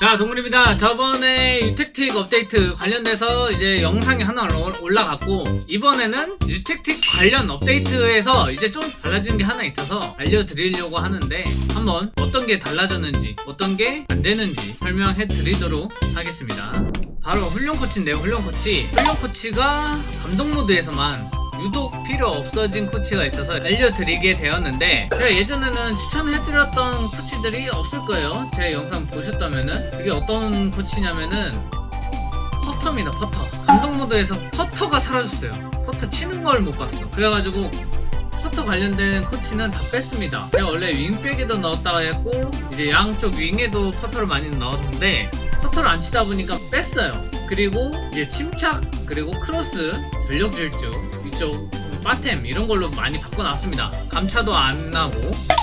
자 동물입니다. 저번에 유택틱 업데이트 관련돼서 이제 영상이 하나 올- 올라갔고 이번에는 유택틱 관련 업데이트에서 이제 좀 달라진 게 하나 있어서 알려드리려고 하는데 한번 어떤 게 달라졌는지 어떤 게 안 되는지 설명해 드리도록 하겠습니다. 바로 훈련 코치인데요 훈련 코치. 훈련 코치가 감독 모드에서만 유독 필요 없어진 코치가 있어서 알려드리게 되었는데 제가 예전에는 추천해드렸던 코치들이 없을 거예요. 제 영상 보셨다면은. 그게 어떤 코치냐면은 퍼터입니다 퍼터. 감독 모드에서 퍼터가 사라졌어요. 퍼터 치는 걸 못 봤어. 그래가지고 퍼터 관련된 코치는 다 뺐습니다. 제가 원래 윙백에도 넣었다가 했고 이제 양쪽 윙에도 퍼터를 많이 넣었는데 퍼터를 안 치다 보니까 뺐어요. 그리고 이제 침착 그리고 크로스 전력 질주 이쪽 바템 이런 걸로 많이 바꿔놨습니다. 감차도 안 나고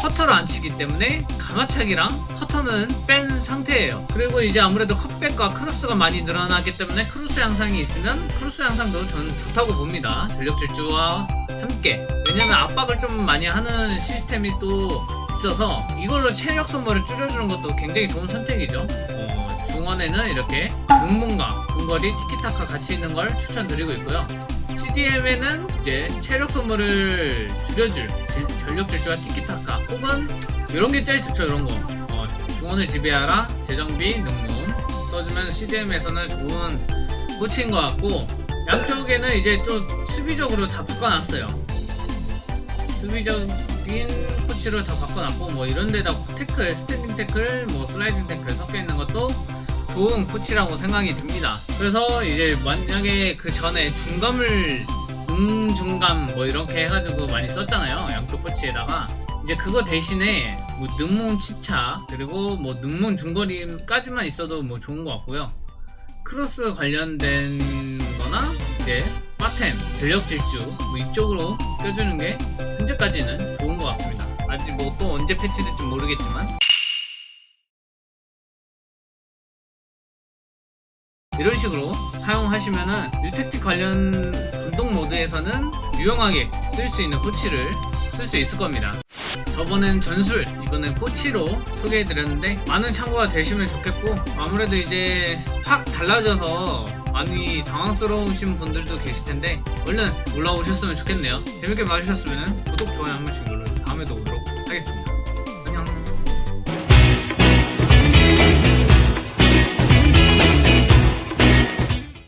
퍼터를 안 치기 때문에 가마차기랑 퍼터는 뺀 상태예요. 그리고 이제 아무래도 컵백과 크로스가 많이 늘어나기 때문에 크로스 양상이 있으면 크로스 양상도 저는 좋다고 봅니다. 전력 질주와 함께. 왜냐면 압박을 좀 많이 하는 시스템이 또 있어서 이걸로 체력 소모를 줄여주는 것도 굉장히 좋은 선택이죠. 어, 중원에는 이렇게 눈문과 중거리 티키타카 같이 있는 걸 추천드리고 있고요. CDM에는 이제 체력 소모를 줄여줄 질- 전력 질주와 티키타카 혹은 이런 게 제일 좋죠 이런 거. 어, 중원을 지배하라 재정비 능문. 써주면 CDM에서는 좋은 코치인 것 같고 양쪽에는 이제 또 수비적으로 다 바꿔놨어요. 수비적인 코치로 다 바꿔놨고 뭐 이런 데다 태클 스탠딩 태클 뭐 슬라이딩 태클 섞여 있는 것도 좋은 코치라고 생각이 듭니다. 그래서 이제 만약에 그 전에 중감을 음중감 뭐 이렇게 해가지고 많이 썼잖아요. 양쪽 코치에다가 이제 그거 대신에 뭐 능문 침착 그리고 뭐 능문 중거리까지만 있어도 뭐 좋은 것 같고요. 크로스 관련된 거나 이제 바템, 전력 질주 뭐 이쪽으로 껴주는 게 현재까지는 좋은 것 같습니다. 아직 뭐 또 언제 패치될지 모르겠지만 이런 식으로 사용하시면은 유택틱 관련 감독 모드에서는 유용하게 쓸 수 있는 코치를 쓸 수 있을 겁니다. 저번엔 전술, 이번엔 코치로 소개해드렸는데 많은 참고가 되시면 좋겠고 아무래도 이제 확 달라져서 많이 당황스러우신 분들도 계실 텐데 얼른 올라오셨으면 좋겠네요. 재밌게 봐주셨으면 구독, 좋아요 한 번씩 눌러주세요. 다음에도 오도록 하겠습니다.